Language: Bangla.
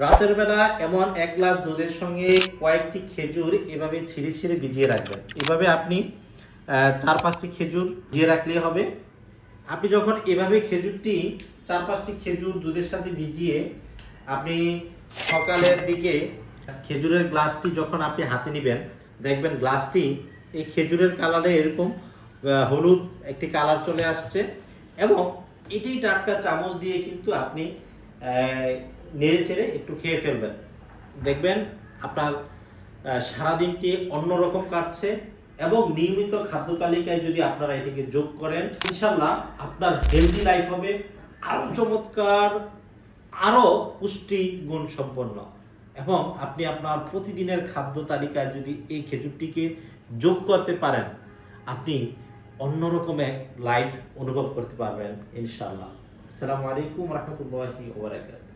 রাতের বেলা এমন এক গ্লাস দুধের সঙ্গে কয়েকটি খেজুর এভাবে ছিঁড়ে ছিঁড়ে ভিজিয়ে রাখবেন। এভাবে আপনি চার পাঁচটি খেজুর ভিজিয়ে রাখলেই হবে। আপনি যখন এভাবে খেজুরটি, চার পাঁচটি খেজুর দুধের সাথে ভিজিয়ে আপনি সকালের দিকে খেজুরের গ্লাসটি যখন আপনি হাতে নেবেন, দেখবেন গ্লাসটি, এই খেজুরের কালারে এরকম হলুদ একটি কালার চলে আসছে এবং এটি টাটকা চামচ দিয়ে কিন্তু আপনি নেড়ে চেড়ে একটু খেয়ে ফেলবেন। দেখবেন আপনার সারাদিনটি অন্যরকম কাটছে এবং নিয়মিত খাদ্য তালিকায় যদি আপনারা এটিকে যোগ করেন ইনশাল্লাহ আপনার হেলদি লাইফ হবে আরও চমৎকার আরও পুষ্টি গুণ সম্পন্ন। এবং আপনি আপনার প্রতিদিনের খাদ্য তালিকায় যদি এই খেজুরটিকে যোগ করতে পারেন, আপনি অন্যরকম এক লাইফ অনুভব করতে পারবেন, ইনশাআল্লাহ। আসসালামু আলাইকুম রহমতুল্লাহি ওবরাকাতুহু